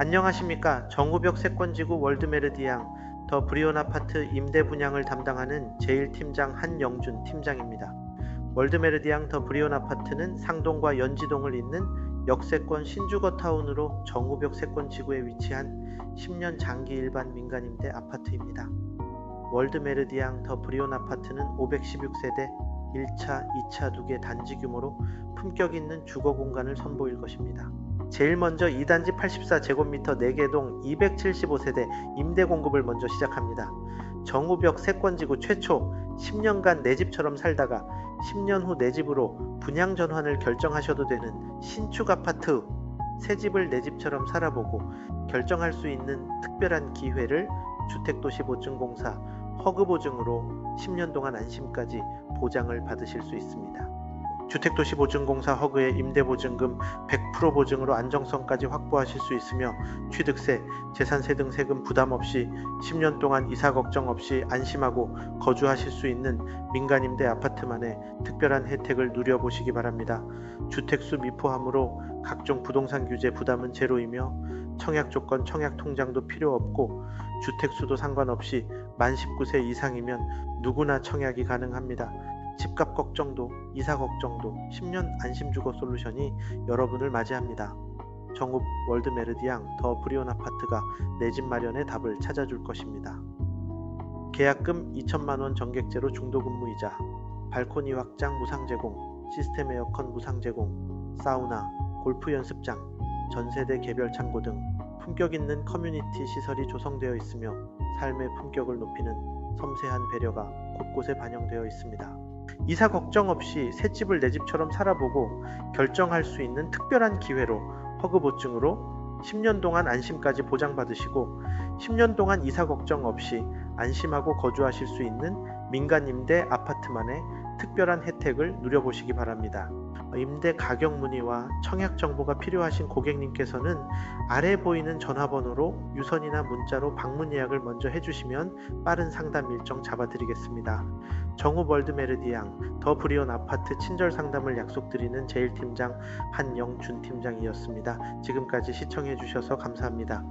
안녕하십니까 정우벽 세권지구 월드메르디앙 더 브리온 아파트 임대 분양을 담당하는 제1팀장 한영준 팀장입니다. 월드메르디앙 더 브리온 아파트는 상동과 연지동을 잇는 역세권 신주거 타운으로 정우벽 세권 지구에 위치한 10년 장기 일반 민간 임대 아파트입니다. 월드메르디앙 더 브리온 아파트는 516세대 1차, 2차 두 개 단지 규모로 품격 있는 주거 공간을 선보일 것입니다. 제일 먼저 2단지 84제곱미터 4개동 275세대 임대 공급을 먼저 시작합니다. 정우벽 세권지구 최초 10년간 내 집처럼 살다가 10년 후 내 집으로 분양 전환을 결정하셔도 되는 신축 아파트 새 집을 내 집처럼 살아보고 결정할 수 있는 특별한 기회를 주택도시보증공사 허그보증으로 10년 동안 안심까지 보장을 받으실 수 있습니다. 주택도시보증공사 허그의 임대보증금 100% 보증으로 안정성까지 확보하실 수 있으며 취득세, 재산세 등 세금 부담 없이 10년 동안 이사 걱정 없이 안심하고 거주하실 수 있는 민간임대 아파트만의 특별한 혜택을 누려보시기 바랍니다. 주택수 미포함으로 각종 부동산 규제 부담은 제로이며 청약 조건, 청약 통장도 필요 없고 주택수도 상관없이 만 19세 이상이면 누구나 청약이 가능합니다. 집값 걱정도 이사 걱정도 10년 안심주거 솔루션이 여러분을 맞이합니다. 정읍 월드 메르디앙 더 브리온 아파트가 내 집 마련의 답을 찾아줄 것입니다. 계약금 2천만 원 정객제로 중도근무이자 발코니 확장 무상 제공, 시스템 에어컨 무상 제공, 사우나, 골프 연습장, 전세대 개별 창고 등 품격 있는 커뮤니티 시설이 조성되어 있으며 삶의 품격을 높이는 섬세한 배려가 곳곳에 반영되어 있습니다. 이사 걱정 없이 새 집을 내 집처럼 살아보고 결정할 수 있는 특별한 기회로 허그 보증으로 10년 동안 안심까지 보장받으시고 10년 동안 이사 걱정 없이 안심하고 거주하실 수 있는 민간 임대 아파트만의 특별한 혜택을 누려보시기 바랍니다. 임대 가격 문의와 청약 정보가 필요하신 고객님께서는 아래 보이는 전화번호로 유선이나 문자로 방문 예약을 먼저 해주시면 빠른 상담 일정 잡아드리겠습니다. 정우 월드 메르디앙 더 브리온 아파트 친절 상담을 약속드리는 제1팀장 한영준 팀장이었습니다. 지금까지 시청해주셔서 감사합니다.